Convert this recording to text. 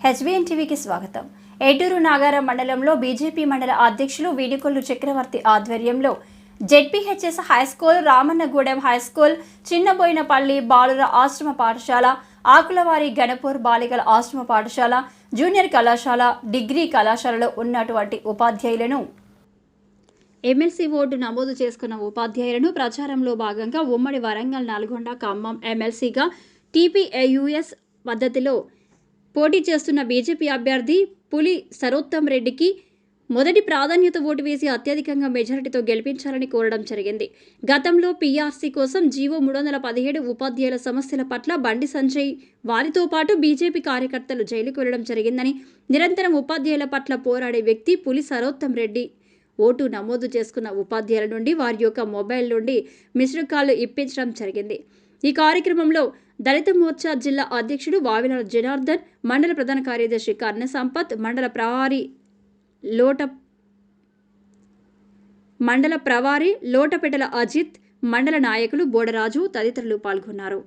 HBN టీవీకి స్వాగతం. ఏటూరు నాగారం మండలంలో బీజేపీ మండల అధ్యక్షులు వీడికొల్లు చక్రవర్తి ఆధ్వర్యంలో ZPHS high school Ramannagudem high school Chinnaboinapalli బాలుర ఆశ్రమ పాఠశాల ఆకులవారి గణపూర్ బాలికల ఆశ్రమ పాఠశాల జూనియర్ కళాశాల డిగ్రీ కళాశాలలో ఉన్నటువంటి ఉపాధ్యాయులను ఎమ్మెల్సీ ఓటు నమోదు చేసుకున్న ఉపాధ్యాయులను ప్రచారంలో భాగంగా ఉమ్మడి వరంగల్ నల్గొండ ఖమ్మం ఎమ్మెల్సీగా టీపీఏయుఎస్ పద్ధతిలో పోటీ చేస్తున్న బీజేపీ అభ్యర్థి పులి సరోత్తం రెడ్డికి మొదటి ప్రాధాన్యత ఓటు వేసి అత్యధికంగా మెజారిటీతో గెలిపించాలని కోరడం జరిగింది. గతంలో పీఆర్సీ కోసం జీవో మూడు వందల పదిహేడు ఉపాధ్యాయుల సమస్యల పట్ల బండి సంజయ్ వారితో పాటు బీజేపీ కార్యకర్తలు జైలుకు వెళ్ళడం జరిగిందని నిరంతరం ఉపాధ్యాయుల పట్ల పోరాడే వ్యక్తి పులి సరోత్తం రెడ్డి. ఓటు నమోదు చేసుకున్న ఉపాధ్యాయుల నుండి వారి యొక్క మొబైల్ నుండి మిస్డ్ కాల్ ఇప్పించడం జరిగింది. ఈ కార్యక్రమంలో దళిత మోర్చా జిల్లా అధ్యక్షుడు వావిల జనార్దన్ మండల ప్రధాన కార్యదర్శి కర్ణ సంపత్ మండల ప్రవారి లోట మండల ప్రవారి లోటపెటల అజిత్ మండల నాయకులు బోడరాజు తదితరులు పాల్గొన్నారు.